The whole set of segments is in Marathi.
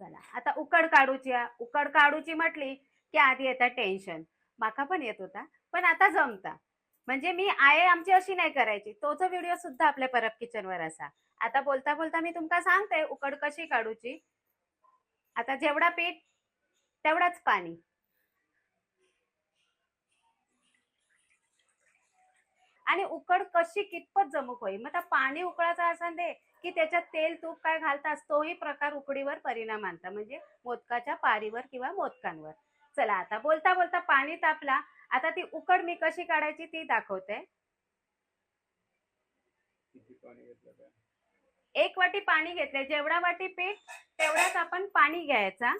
चला आता उकड काढूची उकड काढूची म्हटली की आधी येतात टेन्शन माका पण येत होता पण आता जमता. म्हणजे मी आय आमची अशी नाही करायची. तोच व्हिडिओ सुद्धा आपल्या परब किचनवर असा. आता बोलता बोलता मी तुमका सांगते उकड कशी काढूची आता जेवढा पीठ तेवढाच पाणी. आणि उकड कशी कितपत जमूक होई. मग आता पाणी उकळायचं असं दे की त्याच्यात तेल तूप काय घालतास तोही प्रकार उकडीवर परिणाम आणता. म्हणजे मोदकाच्या पारीवर किंवा मोदकांवर. चला आता बोलता बोलता पाणी तापला. आता ती उकड मी कशी काढायची ती दाखवते. एक वाटी पाणी घेतले जेवढा वाटी पीठ तेवढाच आपण पाणी घ्यायचा.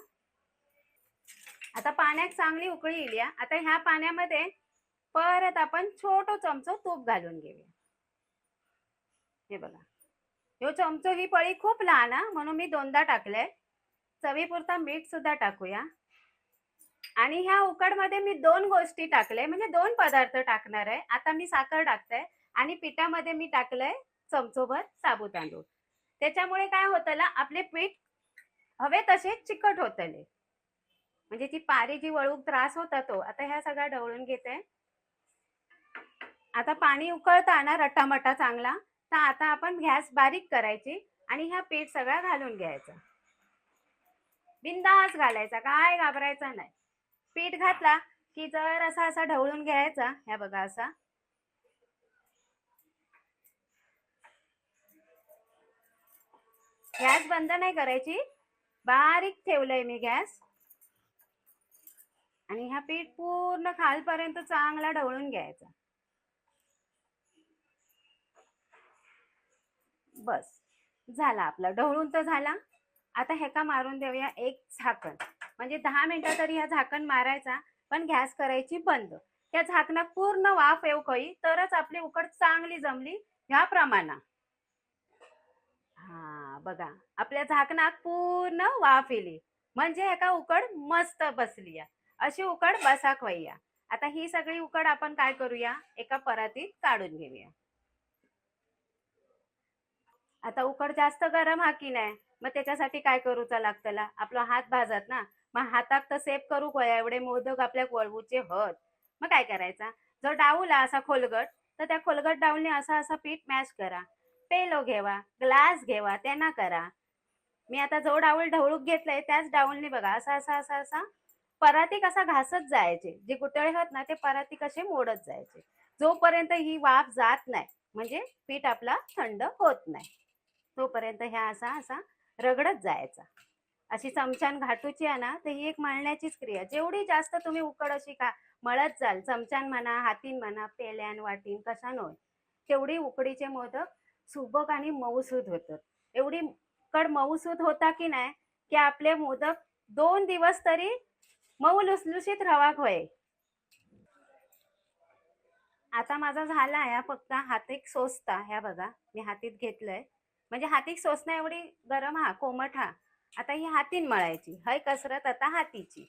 आता पाण्यात चांगली उकळी येईल या. आता ह्या पाण्यामध्ये परत आपण छोट चमचो तूप घालून घेऊया. हे बघा. ह्यो चमचो ही पळी खूप लहान हा. म्हणून मी दोनदा टाकले चवीपुरता मीठ सुद्धा टाकूया. आणि ह्या उकडमध्ये मी दोन गोष्टी टाकले म्हणजे दोन पदार्थ टाकणार आहे. आता मी साखर टाकते आणि पिठामध्ये मी टाकलंय चमचोभर साबू तांदूळ. त्याच्यामुळे काय होतं ना आपले पीठ हवे तसे चिकट होतले. म्हणजे ती पारी जी वळूक त्रास होता तो आता ह्या सगळ्या ढवळून घेते. आता पाणी उकळताना रटामटा रट्टामटा चांगला. तर आता आपण गॅस बारीक करायची आणि ह्या पीठ सगळा घालून घ्यायचा. बिंदास घालायचा काय घाबरायचा नाही. पीठ घातला की जर असा असा ढवळून घ्यायचा ह्या बघा असा. गॅस बंद नाही करायची. बारीक ठेवलंय मी गॅस. आणि हा पीठ पूर्ण खालपर्यंत चांगला ढवळून घ्यायचा. बस. झाला आपला. ढवळून तर झाला. आता ह्याका मारून देऊया एक झाकण. म्हणजे दहा मिनिटं तरी ह्या झाकण मारायचा पण गॅस करायची बंद. त्या झाकणात पूर्ण वाफ येऊ कळी तरच आपली उकड चांगली जमली ह्या प्रमाणात हा बघा. आपल्या झाकणात पूर्ण वाफ येली. म्हणजे एका उकड मस्त बसली अशी उकड बसाक वయ్या आता ही सगळी उकड आपण काय करूया? एका परातीत काढून घेऊया. आता उकड जास्त गरम हा की नाही? मग त्याच्यासाठी काय करूचा लागतला आपला हात भाजत ना? मग हाताक तर सेफ करू गोया एवढे मोदक आपल्या वळवूचे हत. मग काय करायचा? जर डाऊला असा खोलगट तर त्या खोलगट डाऊलने असा असा पीठ मॅश करा. पेलो घेवा ग्लास घेवा त्यांना करा. मी आता जो डाऊल ढवळूक घेतलाय त्याच डाऊलने बघा असा असा असा असा पराती कसा घासत जायचे. जे गुटळे होत ना ते पराती कसे मोडत जायचे. जोपर्यंत ही वाफ जात नाही म्हणजे पीठ आपला थंड होत नाही. तोपर्यंत ह्या असा असा रगडत जायचा. अशी चमचान घाटूची आहे ना तर ही एक मळण्याचीच क्रिया. जेवढी जास्त तुम्ही उकड अशी का मळत जाल चमचान म्हणा हातीन म्हणा पेल्यान वाटीन कशान नोय तेवढी उकडीचे मोदक सुबक आणि मऊसूद होतात. एवढी उकड मऊसूद होता की नाही की आपले मोदक दोन दिवस तरी मऊ लुसलुशीत रवाक होय. आता माझा झाला आहे फक्त हातीक सोसता. ह्या बघा मी हातीत घेतलंय. म्हणजे हातीक सोसणं एवढी गरम हा कोमट हा. आता ही हातीन मळायची. हय कसरत आता हातीची.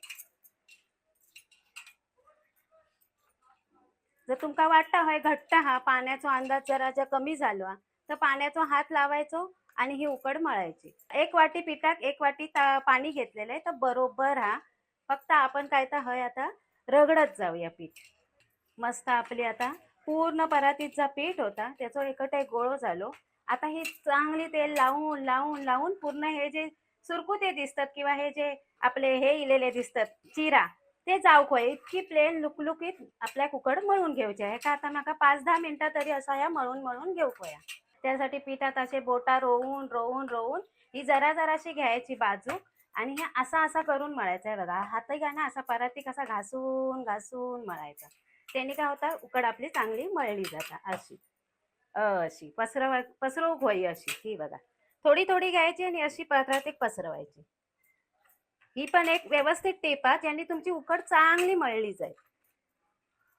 जर तुमका वाटतं हय घट्ट हा पाण्याचा अंदाज जरा जर कमी झालो हा, तर पाण्याचा हात लावायचो आणि ही उकड मळायची. एक वाटी पिठाक एक वाटी पाणी घेतलेलं आहे तर बरोबर हा. फक्त आपण काय तर हय आता रगडत जाऊया पीठ. मस्त आपली आता पूर्ण परातीचा पीठ होता. त्याचा एकट एक गोळो झालो. आता ही चांगली तेल लावून लावून लावून पूर्ण हे जे सुरकुते दिसतात किंवा हे जे आपले हे इलेले दिसतात चिरा ते जाऊक होय इतकी प्लेन लुकलुकीत आपल्या कुकड मळून घेवचे आहे का आता माका पाच दहा मिनटं तरी असा या मळून मळून घेऊक होया त्यासाठी पिठात असे बोटा रोवून रोवून रोवून ही जरा जराशी घ्यायची बाजू आणि हे असा असा करून मळायचं. आहे बघा हातही घ्या ना असा पराती कसा घासून घासून मळायचा. त्याने काय होता उकड आपली चांगली मळली जाता अशी. अशी पसरवा पसरवूक होई अशी ही बघा. थोडी थोडी घ्यायची आणि अशी परातीत पसरवायची. ही पण एक व्यवस्थित टेपा ज्याने तुमची उकड चांगली मळली जाईल.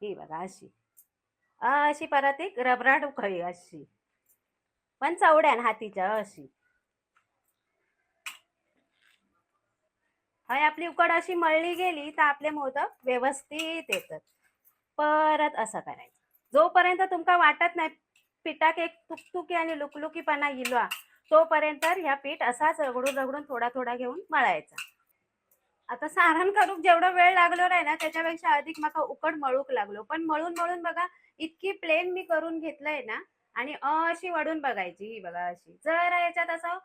ही बघा अशी. अशी परत एक रबराट उकळी अशी. पण चवड्यान हातीच्या अशी. हय आपली उकड अशी मळली गेली तर आपले मोदक व्यवस्थित येतात. परत असं करायचं. जोपर्यंत तुमका वाटत नाही पिठाक एक तुकतुकी आणि लुकलुकीपणा इलो तोपर्यंत ह्या पीठ असाच रगडून रगडून थोडा थोडा घेऊन मळायचा. आता सारण करूक जेवढा वेळ लागलो नाही ना त्याच्यापेक्षा अधिक माका उकड मळूक लागलो. पण मळून मळून बघा इतकी प्लेन मी करून घेतलंय ना आणि अशी वडून बघायची ही बघा अशी. जरा याच्यात असं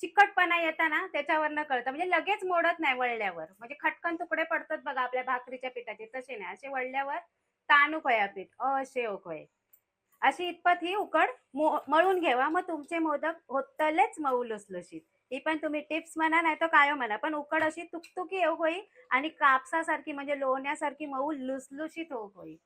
चिकटपणा येताना त्याच्यावरनं कळतं. म्हणजे लगेच मोडत नाही वळल्यावर. म्हणजे खटकन तुकडे पडतात बघा आपल्या भाकरीच्या पिठाचे तसे नाही. असे वळल्यावर ताणूक होया पीठ. असे होय. अशी इतपत ही उकड मळून घेवा. मग तुमचे मोदक होतलेच मऊ लुसलुशीत. ही पण तुम्ही टिप्स म्हणा नाही तर काय म्हणा. पण उकड अशी तुकतुकी येऊ होई आणि कापसासारखी म्हणजे लोण्यासारखी मऊ लुसलुशीत होऊ होई.